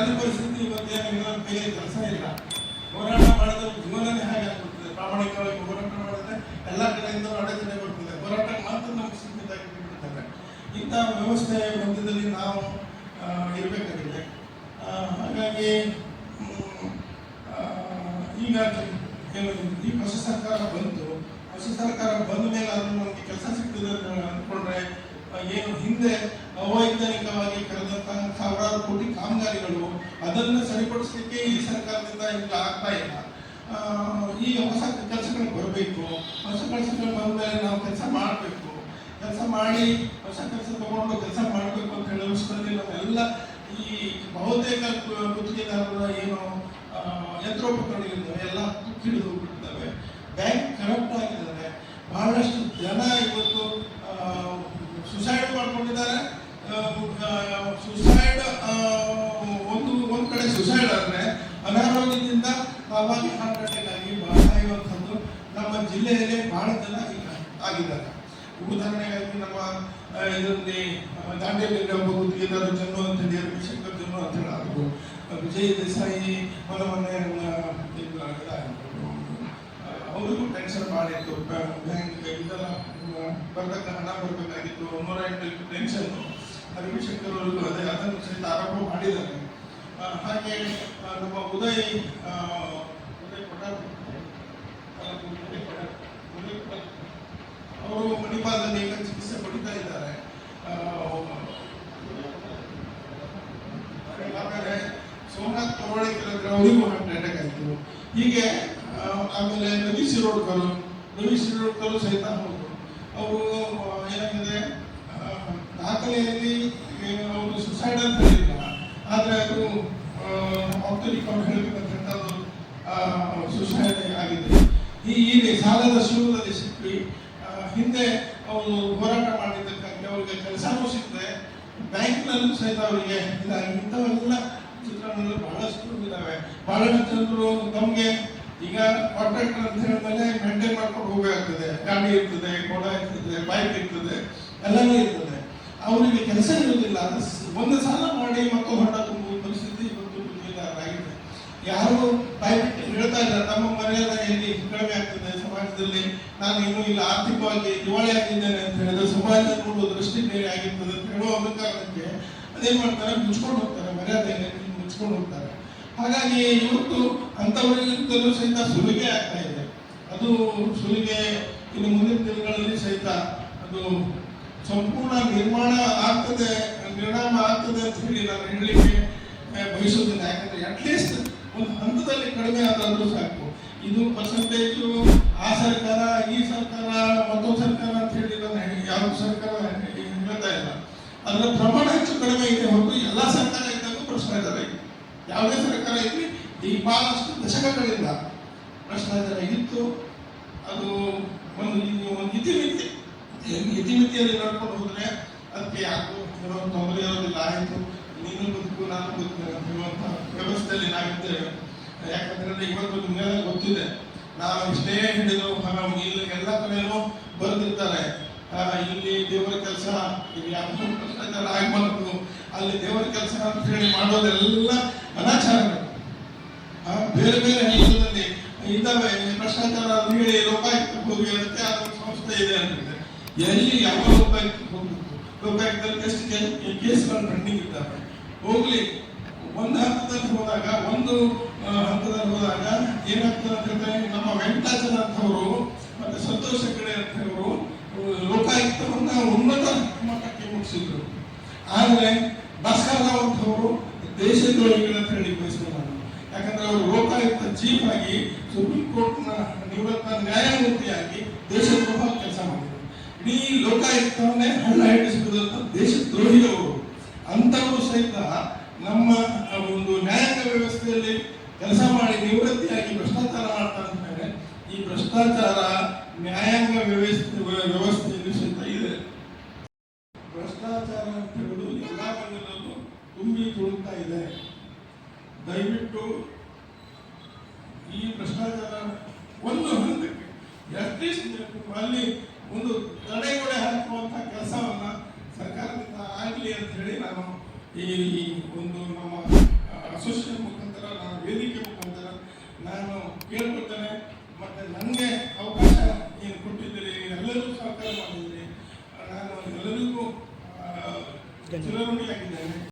ಪರಿಸ್ಥಿತಿ ಇವತ್ತೇನು ನನ್ನ ಕೈಯಲ್ಲಿ ಕೆಲಸ ಇಲ್ಲ. ಹೋರಾಟ ಮಾಡಿದ್ರೆ ಜೀವನನೇ ಹಾಗೆ ಪ್ರಾಮಾಣಿಕವಾಗಿ ಹೋರಾಟ ಮಾಡಿದ್ರೆ ಎಲ್ಲ ಕಡೆಯಿಂದ ಅಡೆತಡೆ ಬರ್ತದೆ. ಹೋರಾಟ ಮಾತ್ರ ನಮ್ಗೆ ಬಿಡ್ತಾರೆ ಇಂಥ ವ್ಯವಸ್ಥೆ ಮಧ್ಯದಲ್ಲಿ ನಾವು ಇರಬೇಕಾಗಿದೆ. ಹಾಗಾಗಿ ಈಗ ಏನು ಈ ಹೊಸ ಸರ್ಕಾರ ಬಂತು. ಹೊಸ ಸರ್ಕಾರ ಬಂದ ಮೇಲೆ ಅದು ನಮಗೆ ಕೆಲಸ ಸಿಗ್ತದೆ ಅಂತ ಅಂದ್ಕೊಂಡ್ರೆ ಏನು ಹಿಂದೆ ಅವೈಜ್ಞಾನಿಕವಾಗಿ ಕರೆದಂತಹ ಸಾವಿರಾರು ಕೋಟಿ ಕಾಮಗಾರಿಗಳು ಅದನ್ನು ಸರಿಪಡಿಸಲಿಕ್ಕೆ ಈ ಸರ್ಕಾರದಿಂದ ಈಗ ಆಗ್ತಾ ಇಲ್ಲ. ಈ ಹೊಸ ಕೆಲಸಗಳು ಬರಬೇಕು. ಹೊಸ ಕೆಲಸಗಳು ಬಂದ ಮೇಲೆ ನಾವು ಕೆಲಸ ಮಾಡಬೇಕು. ಕೆಲಸ ಮಾಡಿ ಹೊಸ ಕೆಲಸ ತಗೊಂಡು ಕೆಲಸ ಮಾಡಬೇಕು ಅಂತ ಹೇಳಿ ವರ್ಷದಲ್ಲಿ ನಾವೆಲ್ಲ ಈ ಬಹುತೇಕ ಗುತ್ತಿಗೆದಾರರ ಏನು ಯಂತ್ರೋಪಕರಣಗಳಿದ್ದಾವೆ, ಎಲ್ಲ ಕಿಡಿದು ಹೋಗ್ಬಿಟ್ಟಿದ್ದಾವೆ. ಬ್ಯಾಂಕ್ ಕರಪ್ಟ್ ಆಗಿದ್ದಾರೆ. ಬಹಳಷ್ಟು ಜನ ಇವತ್ತು ಸುಸೈಡ್ ಮಾಡ್ಕೊಂಡಿದ್ದಾರೆ. ಸುಸೈಡ್ ಒಂದು ಒಂದು ಕಡೆ ಸುಸೈಡ್ ಆದರೆ ಅನಾರೋಗ್ಯದಿಂದ ಅವಾಗಿ ಹಾರ್ಟ್ ಅಟ್ಯಾಕ್ ಆಗಿ ನಮ್ಮ ಜಿಲ್ಲೆಯಲ್ಲಿ ಬಹಳ ಜನ ಈಗ ಆಗಿದ್ದಾರೆ. ಉದಾಹರಣೆಗಾಗಿ ನಮ್ಮ ಇದರಲ್ಲಿ ದಾಂಡೇಲಿಯಲ್ಲಿ ಒಬ್ಬ ಗುತ್ತಿಗೆದಾರ ಜನ್ನು ಅಂತ ಹೇಳಿ ರವಿಶಂಕರ್ ಜನ್ನು ಅಂತ ಹೇಳಿ ವಿಜಯ್ ದೇಸಾಯಿ ಮೊನ್ನೆ ಮೊನ್ನೆ ನಮ್ಮ ಇದು ಇದಾಗಿತ್ತು. ಆ, ಅವ್ರಿಗೂ ಟೆನ್ಷನ್ ಮಾಡಿತ್ತು ಬ್ಯಾಂಕ್ ಇದೆಲ್ಲ ಬರ್ಬೇಕ ಹಣ ಬರಬೇಕಾಗಿತ್ತು ನೂರ ಎಂಟು ಟೆನ್ಷನ್ ರವಿಶಂಕರ್ ಅವರಿಗೂ ಅದೇ, ಅದನ್ನು ಸಹಿತ ಆರೋಪ ಮಾಡಿದ್ದಾರೆ. ಹಾಗೆ ನಮ್ಮ ಉದಯ್ ಅವರು ಮಣಿಪಾಲದಲ್ಲಿ ಈಗ ಚಿಕಿತ್ಸೆ ಪಡಿತಾ ಇದ್ದಾರೆ. ಆಮೇಲೆ ಸೋಮನಾಥ್ ಹತ್ರ ಅವರಿಗೂ ಹಾರ್ಟ್ ಅಟ್ಯಾಕ್ ಆಯಿತು. ಹೀಗೆ ಆಮೇಲೆ ರವಿ ಶಿರೋಡ್ಕರ್ ರವಿ ಶಿರೋಡ್ಕರ್ ಸಹಿತ ಹೌದು ಅವರು ಏನಾಗಿದೆ ದಾಖಲೆಯಲ್ಲಿ ಅವರು ಸುಸೈಡ್ ಅಂತ ಹೇಳಿಲ್ಲ. ಆದರೆ ಅದು ಆಪ್ತರಿಕ್ ಅವ್ರು ಹೇಳಬೇಕಂತ ಸುಸೈಡ್ ಆಗಿದೆ. ಈ ಈ ಸಾಲದ ಶಿವದಲ್ಲಿ ಸಿಕ್ಕಿ ಹಿಂದೆ ಅವರು ಹೋರಾಟ ಮಾಡಿದ್ದಕ್ಕಾಗಿ ಅವರಿಗೆ ಕೆಲಸನೂ ಸಿಗ್ತದೆ ಬ್ಯಾಂಕ್ನಲ್ಲೂ ಸಹಿತ ಅವರಿಗೆ ಇಲ್ಲ ಇಂಥವೆಲ್ಲ ಚಿತ್ರಣಗಳು ಬಹಳಷ್ಟು ಇದ್ದಾವೆ ಬಹಳಷ್ಟು ಜನರು ತಮಗೆ ಈಗ ಕಾಂಟ್ರಾಕ್ಟರ್ ಅಂತ ಹೇಳಿದ್ಮೇಲೆ ಮೇಂಟೈನ್ ಮಾಡ್ಕೊಂಡು ಹೋಗಬೇಕಾಗ್ತದೆ ಗಾಡಿ ಇರ್ತದೆ, ಕೊಡ ಇರ್ತದೆ ಬೈಕ್ ಇರ್ತದೆ, ಎಲ್ಲನೂ ಇರ್ತದೆ. ಅವರಿಗೆ ಕೆಲಸ ಇರುವುದಿಲ್ಲ. ಒಂದು ಸಾಲ ಮಾಡಿ ಮತ್ತು ಹೊಂಡ ತುಂಬುವ ಪರಿಸ್ಥಿತಿ ಇವತ್ತು ಆಗಿದೆ. ಯಾರು ಬಾಯ್ಬಿಟ್ಟು ಹೇಳ್ತಾ ಇದ್ದಾರೆ, ನಮ್ಮ ಮರ್ಯಾದೆ ಇಲ್ಲಿ ಕಡಿಮೆ ಆಗ್ತದೆ? ಸಮಾಜದಲ್ಲಿ ನಾನು ಇನ್ನು ಇಲ್ಲ. ಆರ್ಥಿಕವಾಗಿ ದಿವಾಳಿ ಆಗಿದ್ದೇನೆ ಅಂತ ಹೇಳಿದ್ರೆ ಸಮಾಜದ ನೋಡುವ ದೃಷ್ಟಿ ಬೇರೆ ಆಗಿರ್ತದೆ ಅಂತ ಹೇಳುವ ಒಂದು ಕಾರಣಕ್ಕೆ ಅದೇನ್ ಮಾಡ್ತಾರೆ? ಮುಚ್ಕೊಂಡು ಹೋಗ್ತಾರೆ. ಮರ್ಯಾದೆ ಮುಚ್ಕೊಂಡು ಹೋಗ್ತಾರೆ. ಹಾಗಾಗಿ ಇವತ್ತು ಅಂಥವರಿಗಿಂತಲೂ ಸಹಿತ ಸುಲಿಗೆ ಆಗ್ತಾ ಇದೆ. ಅದು ಸುಲಿಗೆ ಇನ್ನು ಮುಂದಿನ ದಿನಗಳಲ್ಲಿ ಸಹಿತ ಅದು ಸಂಪೂರ್ಣ ನಿರ್ಮಾಣ ಆಗ್ತದೆ ನಿರ್ಣಾಮ ಆಗ್ತದೆ ಅಂತ ಹೇಳಿ ನಾನು ಹೇಳಲಿಕ್ಕೆ ಬಯಸೋದಿಲ್ಲ ಯಾಕಂದ್ರೆ ಅಟ್ಲೀಸ್ಟ್ ಒಂದು ಹಂತದಲ್ಲಿ ಕಡಿಮೆ ಆದರೂ ಸಾಕು. ಇದು ಪರ್ಸೆಂಟೇಜು ಆ ಸರ್ಕಾರ, ಈ ಸರ್ಕಾರ, ಮತ್ತೊಂದು ಸರ್ಕಾರ ಅಂತ ಹೇಳಿ ನಾನು ಯಾವ ಸರ್ಕಾರ ಹೇಳ್ತಾ ಇಲ್ಲ. ಅದರ ಪ್ರಮಾಣ ಹೆಚ್ಚು ಕಡಿಮೆ ಇದೆ ಹೊರತು ಎಲ್ಲ ಸರ್ಕಾರ ಇದ್ದಾಗ ಪ್ರಶ್ನೆ ಇದೆ ಯಾವುದೇ ಸರ್ಕಾರ ಇರಲಿ, ಈ ಭಾಳಷ್ಟು ದಶಕಗಳಿಂದ ಭ್ರಷ್ಟಾಚಾರ ಇತ್ತು. ಅದು ಒಂದು ಒಂದು ಇತಿಮಿತಿ. ಇತಿಮಿತಿಯಲ್ಲಿ ನಡ್ಕೊಂಡು ಹೋದರೆ ಅದಕ್ಕೆ ಯಾಕೋ ಏನೋ ತೊಂದರೆ ಇರೋದಿಲ್ಲ, ಆಯಿತು, ನೀನು ಬದುಕು, ನಾನು ಬದುಕು ಅಂತ ವ್ಯವಸ್ಥೆಯಲ್ಲಿ ನಾವಿದ್ದೇವೆ. ಯಾಕಂದ್ರೆ ಇವತ್ತು ನಿಮಗೆಲ್ಲ ಗೊತ್ತಿದೆ, ನಾವು ಇಷ್ಟೇ ಹಿಡಿದು ಇಲ್ಲಿ, ಎಲ್ಲ ಕಡೆನೂ ಬರೆದಿರ್ತಾರೆ. ಇಲ್ಲಿ ದೇವರ ಕೆಲಸ, ಇಲ್ಲಿ ಯಾವುದೋ ಭ್ರಷ್ಟಾಚಾರ ಆಗ್ಬಾರ್ದು. ಅಲ್ಲಿ ದೇವರ ಕೆಲಸ ಅಂತ ಹೇಳಿ ಮಾಡೋದೆಲ್ಲ ಅನಾಚಾರ ಆ, ಬೇರೆ ಬೇರೆ ಹಂತದಲ್ಲಿ ಇದ್ದಾವೆ ಭ್ರಷ್ಟಾಚಾರ ಹೇಳಿ ಲೋಕಾಯುಕ್ತಕ್ಕೆ ಹೋಗಿ ಅದಕ್ಕೆ ಆದ ಸಂಸ್ಥೆ ಇದೆ ಅಂತಿದೆ. ಎಲ್ಲಿ ಯಾವ ಲೋಕಾಯುಕ್ತಕ್ಕೆ ಹೋಗ್ಬೇಕು ಲೋಕಾಯುಕ್ತದಲ್ಲಿ ಎಷ್ಟು ಕೇಸ್ಗಳು ಪೆಂಡಿಂಗ್ ಇದ್ದಾವೆ ಹೋಗ್ಲಿ ಒಂದು ಹಂತದಲ್ಲಿ ಹೋದಾಗ ಒಂದು ಹಂತದಲ್ಲಿ ಹೋದಾಗ ಏನಾಗ್ತದೆ ಅಂತ ಹೇಳಿದ್ರೆ ನಮ್ಮ ವೆಂಕಟಾಚಲ ಅಂತವರು ಮತ್ತೆ ಸಂತೋಷ ಕಡೆ ಅಂತವರು ಲೋಕಾಯುಕ್ತವನ್ನ ಉನ್ನತ ಮಟ್ಟಕ್ಕೆ ಮುಗಿಸಿದ್ರು ಆದ್ರೆ ಭಾಸ್ಕರ್ ರಾವ್ ಅಂತವರು ದೇಶದ್ರೋಹಿಗಳು ಅಂತ ಹೇಳಿ ಬಯಸಿದ್ರು ನಾನು ಯಾಕಂದ್ರೆ ಅವರು ಲೋಕಾಯುಕ್ತ ಚೀಫ್ ಆಗಿ, ಸುಪ್ರೀಂ ಕೋರ್ಟ್ನ ನಿವೃತ್ತ ನ್ಯಾಯಮೂರ್ತಿಯಾಗಿ ದೇಶದ್ರೋಹ ಕೆಲಸ ಮಾಡಿದರು. ಇಡೀ ಲೋಕಾಯುಕ್ತವನ್ನೇ ಹಳ್ಳ ಹಿಡಿಸಿದಂತ ದೇಶದ್ರೋಹಿಗಳು ಅಂಥವರು ಸಹಿತ ನಮ್ಮ ಒಂದು ನ್ಯಾಯಾಂಗ ವ್ಯವಸ್ಥೆಯಲ್ಲಿ ಕೆಲಸ ಮಾಡಿ ನಿವೃತ್ತಿಯಾಗಿ ಭ್ರಷ್ಟಾಚಾರ ಮಾಡ್ತಾರೆ ಅಂತ ಈ ಭ್ರಷ್ಟಾಚಾರ ನ್ಯಾಯಾಂಗ ವ್ಯವಸ್ಥೆ ವ್ಯವಸ್ಥೆಯಲ್ಲಿ ಸಹಿತ ಇದೆ. ತುಂಬಿ ತುಳುಕ್ತಾ ಇದೆ. ದಯವಿಟ್ಟು ಈ ಭ್ರಷ್ಟಾಚಾರ ಒಂದು ಹಂತಕ್ಕೆ ಅಟ್ಲೀಸ್ಟ್ ಅಲ್ಲಿ ಒಂದು ತಡೆಗೋಡೆ ಹಾಕುವಂತ ಕೆಲಸವನ್ನು ಸರ್ಕಾರದಿಂದ ಆಗಲಿ ಅಂತ ಹೇಳಿ ನಾನು ಈ ಒಂದು ನಮ್ಮ ಅಸೋಸಿಯೇಷನ್ ಮುಖಾಂತರ, ನಾನು ಕೇಳ್ಕೊಳ್ತೇನೆ. ಮತ್ತೆ ನನಗೆ ಅವಕಾಶ ಏನು ಕೊಟ್ಟಿದ್ದೀರಿ ಎಲ್ಲರೂ ಸಹಕಾರ ಮಾಡಿದ್ದೀರಿ. ನಾನು ಎಲ್ಲರಿಗೂ ಚಿರಋಣಿಯಾಗಿದ್ದೇನೆ.